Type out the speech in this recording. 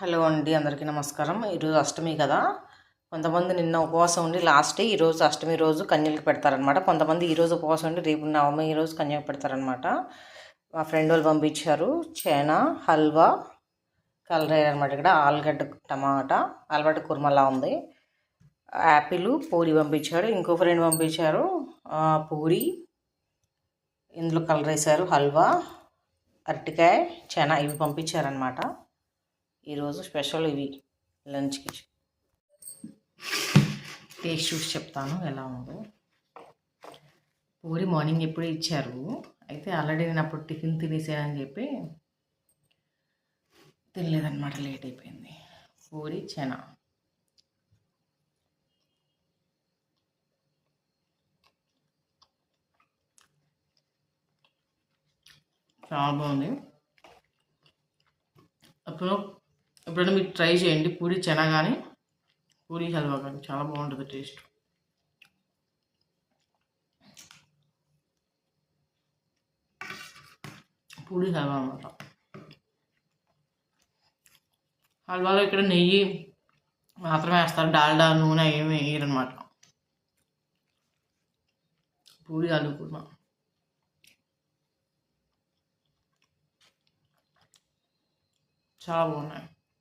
Hello అండి అందరికీ నమస్కారం. ఈరోజు అష్టమి కదా. కొంతమంది నిన్న ఉపవాసం ఉండి లాస్ట్ ఈరోజు అష్టమి రోజు కన్యలకు పెడతారనమాట కొంతమంది ఈరోజు ఉపవాసం ఉండి రేపు నవమి ఈరోజు కన్యకు పెడతారనమాట మా ఫ్రెండ్ వాళ్ళు పంపించారు. చేనా హల్వా కలర్ అనమాట ఇక్కడ. ఆలుగడ్డ టమాటా ఆలుగడ్డ కుర్మలా ఉంది. యాపిల్ పూరి పంపించారు. ఇంకో ఫ్రెండ్ పంపించారు. పూరి. ఇందులో కలర్ వేసారు హల్వా అరటికాయ చెనా ఇవి పంపించారనమాట ఈరోజు స్పెషల్ ఇవి లంచ్కి. టేస్ట్ చూసి చెప్తాను ఎలా ఉందో. పూరి మార్నింగ్ ఎప్పుడే ఇచ్చారు. అయితే ఆల్రెడీ నేను అప్పుడు టిఫిన్ తినేసానని చెప్పి తినలేదన్నమాట లేట్ అయిపోయింది. పూరి చెనా. చాలా బాగుంది. అప్పుడు ఎప్పుడైనా మీరు ట్రై చేయండి. పూరి చెనా కానీ పూరి హల్వా కానీ చాలా బాగుంటుంది టేస్ట్. పూరి హల్వా అనమాట హల్వాలో ఇక్కడ నెయ్యి మాత్రమే వేస్తారు. డాల్డా నూనె ఏమి వేయరనమాట పూరి ఆలు కూడా చాలా బాగున్నాయి.